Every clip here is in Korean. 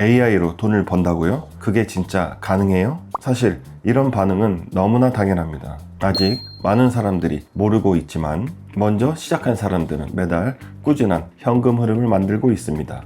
AI로 돈을 번다고요? 그게 진짜 가능해요? 사실 이런 반응은 너무나 당연합니다. 아직 많은 사람들이 모르고 있지만 먼저 시작한 사람들은 매달 꾸준한 현금 흐름을 만들고 있습니다.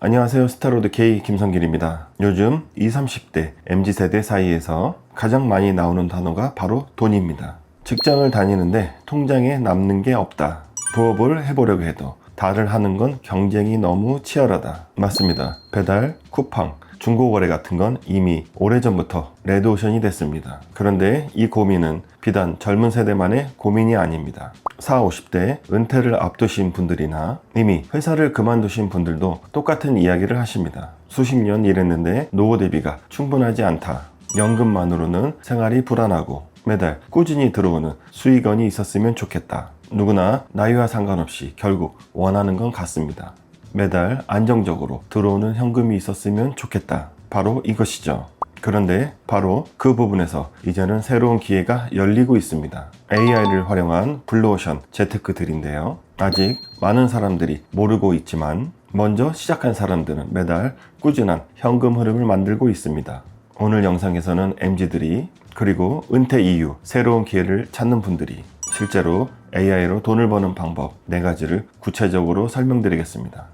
안녕하세요. 스타로드 K 김성길입니다. 요즘 20, 30대 MZ세대 사이에서 가장 많이 나오는 단어가 바로 돈입니다. 직장을 다니는데 통장에 남는 게 없다. 부업을 해보려고 해도 다들 하는 건 경쟁이 너무 치열하다. 맞습니다. 배달, 쿠팡, 중고 거래 같은 건 이미 오래전부터 레드오션이 됐습니다. 그런데 이 고민은 비단 젊은 세대만의 고민이 아닙니다. 40, 50대 은퇴를 앞두신 분들이나 이미 회사를 그만두신 분들도 똑같은 이야기를 하십니다. 수십 년 일했는데 노후 대비가 충분하지 않다. 연금만으로는 생활이 불안하고 매달 꾸준히 들어오는 수익원이 있었으면 좋겠다. 누구나 나이와 상관없이 결국 원하는 건 같습니다. 매달 안정적으로 들어오는 현금이 있었으면 좋겠다. 바로 이것이죠. 그런데 바로 그 부분에서 이제는 새로운 기회가 열리고 있습니다. AI를 활용한 블루오션 재테크들인데요. 아직 많은 사람들이 모르고 있지만 먼저 시작한 사람들은 매달 꾸준한 현금 흐름을 만들고 있습니다. 오늘 영상에서는 MZ들이 그리고 은퇴 이후 새로운 기회를 찾는 분들이 실제로 AI로 돈을 버는 방법 4가지를 구체적으로 설명드리겠습니다.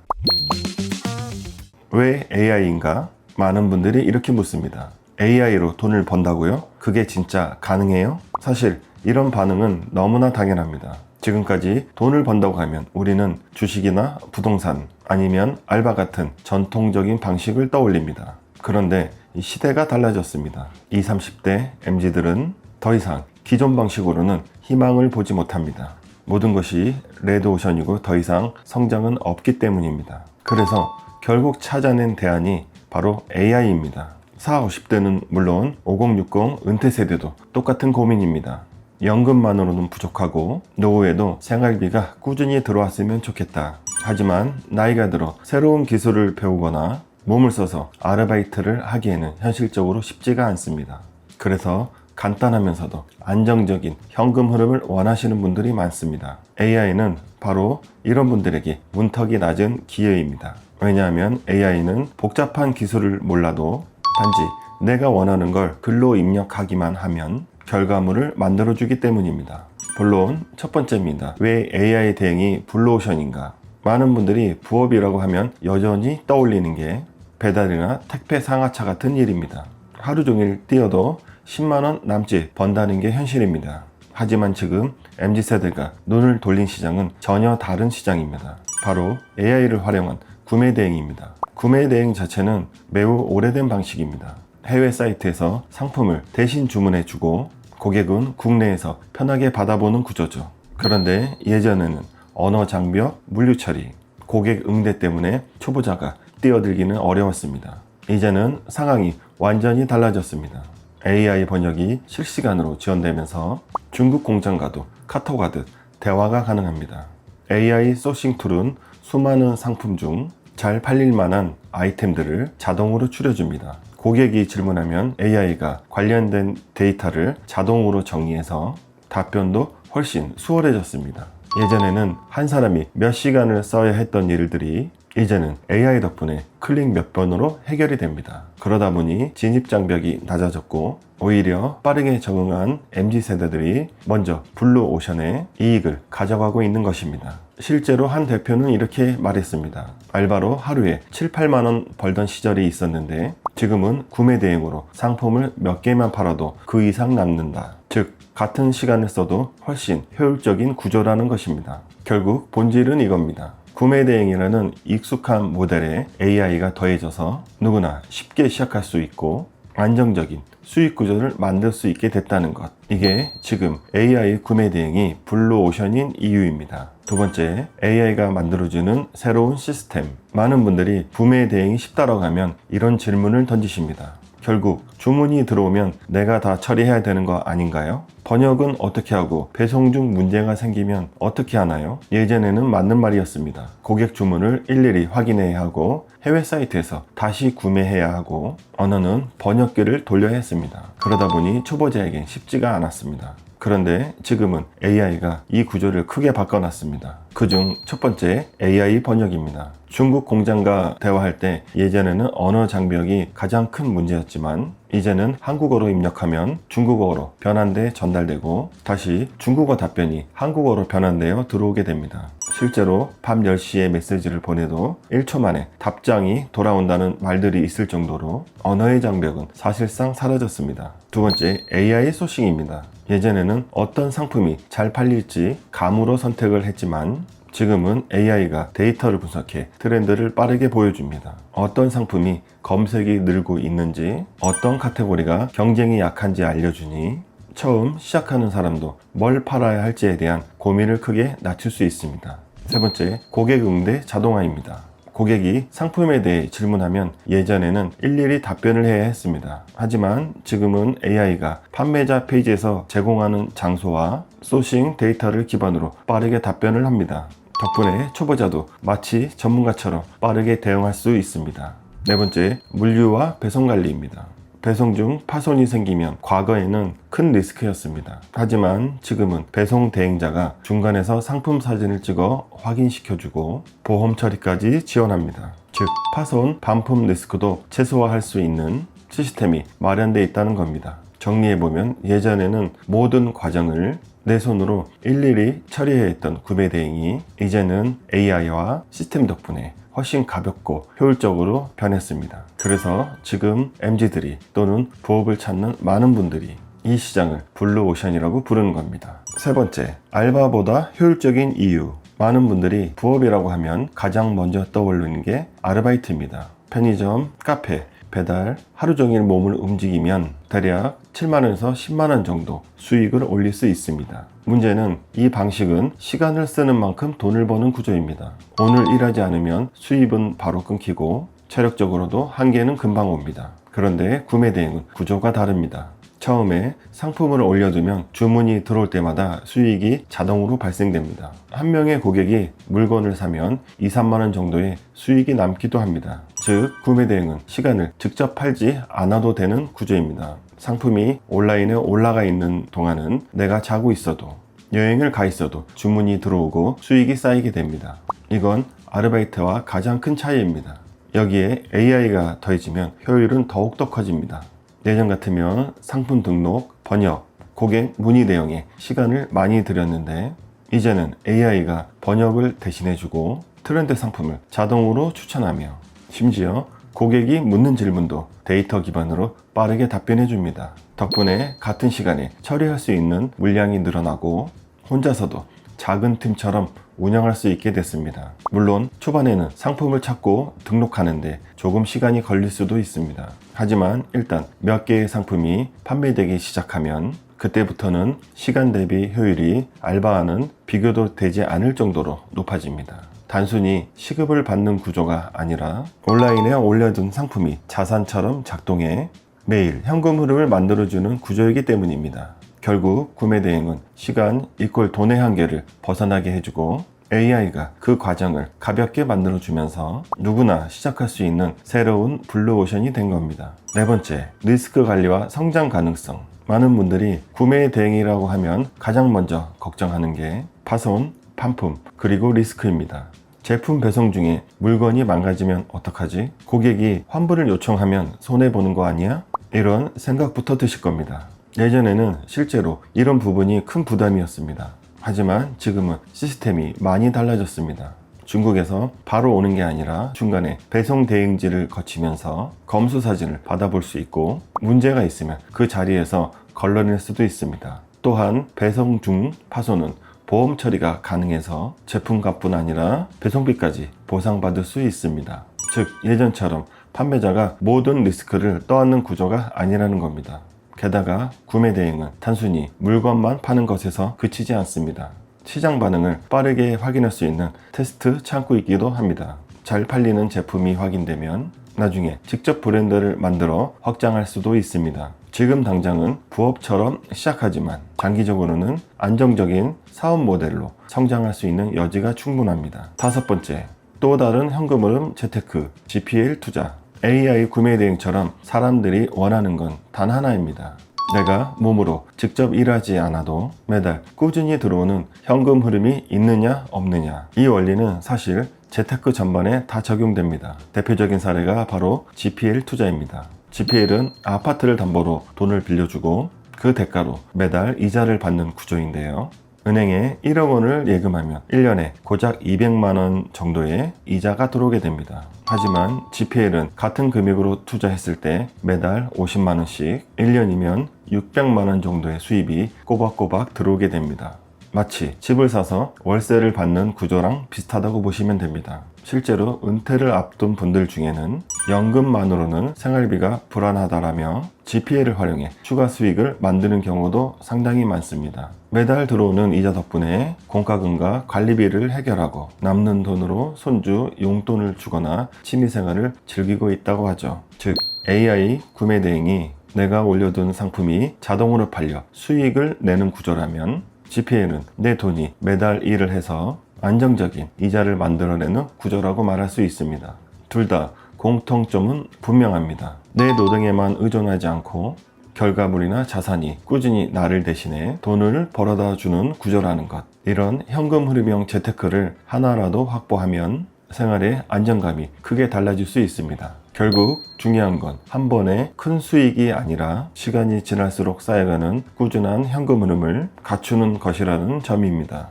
왜 AI인가? 많은 분들이 이렇게 묻습니다. AI로 돈을 번다고요? 그게 진짜 가능해요? 사실 이런 반응은 너무나 당연합니다. 지금까지 돈을 번다고 하면 우리는 주식이나 부동산 아니면 알바 같은 전통적인 방식을 떠올립니다. 그런데 이 시대가 달라졌습니다. 20, 30대 MZ들은 더 이상 기존 방식으로는 희망을 보지 못합니다. 모든 것이 레드오션이고 더 이상 성장은 없기 때문입니다. 그래서 결국 찾아낸 대안이 바로 AI입니다. 40, 50대는 물론 5060 은퇴 세대도 똑같은 고민입니다. 연금만으로는 부족하고 노후에도 생활비가 꾸준히 들어왔으면 좋겠다. 하지만 나이가 들어 새로운 기술을 배우거나 몸을 써서 아르바이트를 하기에는 현실적으로 쉽지가 않습니다. 그래서 간단하면서도 안정적인 현금 흐름을 원하시는 분들이 많습니다. AI는 바로 이런 분들에게 문턱이 낮은 기회입니다. 왜냐하면 AI는 복잡한 기술을 몰라도 단지 내가 원하는 걸 글로 입력하기만 하면 결과물을 만들어주기 때문입니다. 물론 첫 번째입니다. 왜 AI 대행이 블루오션인가? 많은 분들이 부업이라고 하면 여전히 떠올리는 게 배달이나 택배 상하차 같은 일입니다. 하루 종일 뛰어도 10만원 남짓 번다는 게 현실입니다. 하지만 지금 MZ세대가 눈을 돌린 시장은 전혀 다른 시장입니다. 바로 AI를 활용한 구매 대행입니다. 구매 대행 자체는 매우 오래된 방식입니다. 해외 사이트에서 상품을 대신 주문해 주고 고객은 국내에서 편하게 받아보는 구조죠. 그런데 예전에는 언어 장벽, 물류 처리, 고객 응대 때문에 초보자가 뛰어들기는 어려웠습니다. 이제는 상황이 완전히 달라졌습니다. AI 번역이 실시간으로 지원되면서 중국 공장과도 카톡하듯 대화가 가능합니다. AI 소싱 툴은 수많은 상품 중 잘 팔릴 만한 아이템들을 자동으로 추려줍니다. 고객이 질문하면 AI가 관련된 데이터를 자동으로 정리해서 답변도 훨씬 수월해졌습니다. 예전에는 한 사람이 몇 시간을 써야 했던 일들이 이제는 AI 덕분에 클릭 몇 번으로 해결이 됩니다. 그러다 보니 진입 장벽이 낮아졌고 오히려 빠르게 적응한 MZ 세대들이 먼저 블루 오션의 이익을 가져가고 있는 것입니다. 실제로 한 대표는 이렇게 말했습니다. 알바로 하루에 7, 8만 원 벌던 시절이 있었는데 지금은 구매 대행으로 상품을 몇 개만 팔아도 그 이상 남는다. 즉 같은 시간을 써도 훨씬 효율적인 구조라는 것입니다. 결국 본질은 이겁니다. 구매 대행이라는 익숙한 모델에 AI가 더해져서 누구나 쉽게 시작할 수 있고 안정적인 수익 구조를 만들 수 있게 됐다는 것. 이게 지금 AI 구매 대행이 블루오션인 이유입니다. 두 번째, AI가 만들어주는 새로운 시스템. 많은 분들이 구매 대행이 쉽다라고 하면 이런 질문을 던지십니다. 결국 주문이 들어오면 내가 다 처리해야 되는 거 아닌가요? 번역은 어떻게 하고 배송 중 문제가 생기면 어떻게 하나요? 예전에는 맞는 말이었습니다. 고객 주문을 일일이 확인해야 하고 해외 사이트에서 다시 구매해야 하고 언어는 번역기를 돌려야 했습니다. 그러다 보니 초보자에겐 쉽지가 않았습니다. 그런데 지금은 AI가 이 구조를 크게 바꿔놨습니다. 그중 첫 번째 AI 번역입니다. 중국 공장과 대화할 때 예전에는 언어 장벽이 가장 큰 문제였지만 이제는 한국어로 입력하면 중국어로 변환돼 전달되고 다시 중국어 답변이 한국어로 변환되어 들어오게 됩니다. 실제로 밤 10시에 메시지를 보내도 1초 만에 답장이 돌아온다는 말들이 있을 정도로 언어의 장벽은 사실상 사라졌습니다. 두 번째, AI 소싱입니다. 예전에는 어떤 상품이 잘 팔릴지 감으로 선택을 했지만 지금은 AI가 데이터를 분석해 트렌드를 빠르게 보여줍니다. 어떤 상품이 검색이 늘고 있는지, 어떤 카테고리가 경쟁이 약한지 알려주니 처음 시작하는 사람도 뭘 팔아야 할지에 대한 고민을 크게 낮출 수 있습니다. 세 번째, 고객 응대 자동화입니다. 고객이 상품에 대해 질문하면 예전에는 일일이 답변을 해야 했습니다. 하지만 지금은 AI가 판매자 페이지에서 제공하는 장소와 소싱 데이터를 기반으로 빠르게 답변을 합니다. 덕분에 초보자도 마치 전문가처럼 빠르게 대응할 수 있습니다. 네 번째, 물류와 배송 관리입니다. 배송 중 파손이 생기면 과거에는 큰 리스크였습니다. 하지만 지금은 배송 대행자가 중간에서 상품 사진을 찍어 확인시켜주고 보험 처리까지 지원합니다. 즉, 파손, 반품 리스크도 최소화할 수 있는 시스템이 마련되어 있다는 겁니다. 정리해보면 예전에는 모든 과정을 내 손으로 일일이 처리해야 했던 구매 대행이 이제는 AI와 시스템 덕분에 훨씬 가볍고 효율적으로 변했습니다. 그래서 지금 MZ들이 또는 부업을 찾는 많은 분들이 이 시장을 블루오션이라고 부르는 겁니다. 세 번째, 알바보다 효율적인 이유. 많은 분들이 부업이라고 하면 가장 먼저 떠오르는 게 아르바이트입니다. 편의점, 카페, 배달, 하루 종일 몸을 움직이면 대략 7만원에서 10만원 정도 수익을 올릴 수 있습니다. 문제는 이 방식은 시간을 쓰는 만큼 돈을 버는 구조입니다. 오늘 일하지 않으면 수입은 바로 끊기고 체력적으로도 한계는 금방 옵니다. 그런데 구매 대행은 구조가 다릅니다. 처음에 상품을 올려두면 주문이 들어올 때마다 수익이 자동으로 발생됩니다. 한 명의 고객이 물건을 사면 2, 3만원 정도의 수익이 남기도 합니다. 즉, 구매 대행은 시간을 직접 팔지 않아도 되는 구조입니다. 상품이 온라인에 올라가 있는 동안은 내가 자고 있어도 여행을 가 있어도 주문이 들어오고 수익이 쌓이게 됩니다. 이건 아르바이트와 가장 큰 차이입니다. 여기에 AI가 더해지면 효율은 더욱더 커집니다. 예전 같으면 상품 등록, 번역, 고객 문의 대응에 시간을 많이 들였는데 이제는 AI가 번역을 대신해주고 트렌드 상품을 자동으로 추천하며 심지어 고객이 묻는 질문도 데이터 기반으로 빠르게 답변해 줍니다. 덕분에 같은 시간에 처리할 수 있는 물량이 늘어나고 혼자서도 작은 팀처럼 운영할 수 있게 됐습니다. 물론 초반에는 상품을 찾고 등록하는데 조금 시간이 걸릴 수도 있습니다. 하지만 일단 몇 개의 상품이 판매되기 시작하면 그때부터는 시간 대비 효율이 알바와는 비교도 되지 않을 정도로 높아집니다. 단순히 시급을 받는 구조가 아니라 온라인에 올려둔 상품이 자산처럼 작동해 매일 현금 흐름을 만들어주는 구조이기 때문입니다. 결국 구매 대행은 시간 이꼴 돈의 한계를 벗어나게 해주고 AI가 그 과정을 가볍게 만들어주면서 누구나 시작할 수 있는 새로운 블루오션이 된 겁니다. 네 번째, 리스크 관리와 성장 가능성. 많은 분들이 구매 대행이라고 하면 가장 먼저 걱정하는 게 파손, 판품, 그리고 리스크입니다. 제품 배송 중에 물건이 망가지면 어떡하지? 고객이 환불을 요청하면 손해보는 거 아니야? 이런 생각부터 드실 겁니다. 예전에는 실제로 이런 부분이 큰 부담이었습니다. 하지만 지금은 시스템이 많이 달라졌습니다. 중국에서 바로 오는 게 아니라 중간에 배송 대행지를 거치면서 검수 사진을 받아볼 수 있고 문제가 있으면 그 자리에서 걸러낼 수도 있습니다. 또한 배송 중 파손은 보험 처리가 가능해서 제품값뿐 아니라 배송비까지 보상받을 수 있습니다. 즉 예전처럼 판매자가 모든 리스크를 떠안는 구조가 아니라는 겁니다. 게다가 구매 대행은 단순히 물건만 파는 것에서 그치지 않습니다. 시장 반응을 빠르게 확인할 수 있는 테스트 창구이기도 합니다. 잘 팔리는 제품이 확인되면 나중에 직접 브랜드를 만들어 확장할 수도 있습니다. 지금 당장은 부업처럼 시작하지만 장기적으로는 안정적인 사업 모델로 성장할 수 있는 여지가 충분합니다. 다섯 번째, 또 다른 현금 흐름 재테크, GPL 투자. AI 구매 대행처럼 사람들이 원하는 건 단 하나입니다. 내가 몸으로 직접 일하지 않아도 매달 꾸준히 들어오는 현금 흐름이 있느냐 없느냐 이 원리는 사실 재테크 전반에 다 적용됩니다. 대표적인 사례가 바로 GPL 투자입니다. GPL은 아파트를 담보로 돈을 빌려주고 그 대가로 매달 이자를 받는 구조인데요. 은행에 1억 원을 예금하면 1년에 고작 200만 원 정도의 이자가 들어오게 됩니다. 하지만 GPL은 같은 금액으로 투자했을 때 매달 50만 원씩 1년이면 600만 원 정도의 수입이 꼬박꼬박 들어오게 됩니다. 마치 집을 사서 월세를 받는 구조랑 비슷하다고 보시면 됩니다. 실제로 은퇴를 앞둔 분들 중에는 연금만으로는 생활비가 불안하다라며 GPL을 활용해 추가 수익을 만드는 경우도 상당히 많습니다. 매달 들어오는 이자 덕분에 공과금과 관리비를 해결하고 남는 돈으로 손주 용돈을 주거나 취미생활을 즐기고 있다고 하죠. 즉 AI 구매 대행이 내가 올려둔 상품이 자동으로 팔려 수익을 내는 구조라면 GPL은 내 돈이 매달 일을 해서 안정적인 이자를 만들어내는 구조라고 말할 수 있습니다. 둘 다 공통점은 분명합니다. 내 노동에만 의존하지 않고 결과물이나 자산이 꾸준히 나를 대신해 돈을 벌어다 주는 구조라는 것. 이런 현금 흐름형 재테크를 하나라도 확보하면 생활의 안정감이 크게 달라질 수 있습니다. 결국 중요한 건 한 번에 큰 수익이 아니라 시간이 지날수록 쌓여가는 꾸준한 현금 흐름을 갖추는 것이라는 점입니다.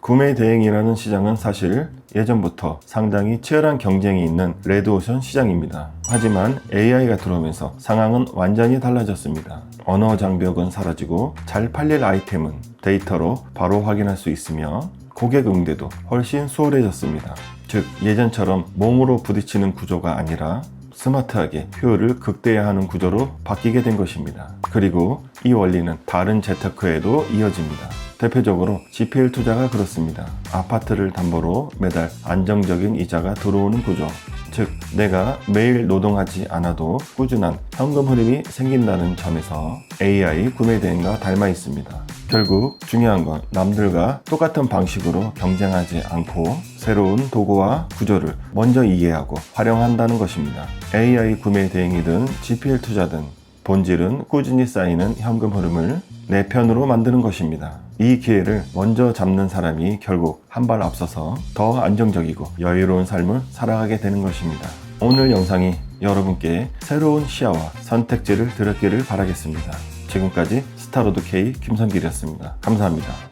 구매 대행이라는 시장은 사실 예전부터 상당히 치열한 경쟁이 있는 레드오션 시장입니다. 하지만 AI가 들어오면서 상황은 완전히 달라졌습니다. 언어 장벽은 사라지고 잘 팔릴 아이템은 데이터로 바로 확인할 수 있으며 고객 응대도 훨씬 수월해졌습니다. 즉 예전처럼 몸으로 부딪히는 구조가 아니라 스마트하게 효율을 극대화하는 구조로 바뀌게 된 것입니다. 그리고 이 원리는 다른 재테크에도 이어집니다. 대표적으로 GPL 투자가 그렇습니다. 아파트를 담보로 매달 안정적인 이자가 들어오는 구조. 즉, 내가 매일 노동하지 않아도 꾸준한 현금 흐름이 생긴다는 점에서 AI 구매 대행과 닮아 있습니다. 결국 중요한 건 남들과 똑같은 방식으로 경쟁하지 않고 새로운 도구와 구조를 먼저 이해하고 활용한다는 것입니다. AI 구매 대행이든 GPL 투자든 본질은 꾸준히 쌓이는 현금 흐름을 내 편으로 만드는 것입니다. 이 기회를 먼저 잡는 사람이 결국 한 발 앞서서 더 안정적이고 여유로운 삶을 살아가게 되는 것입니다. 오늘 영상이 여러분께 새로운 시야와 선택지를 드렸기를 바라겠습니다. 지금까지 스타로드 K 김성길이었습니다. 감사합니다.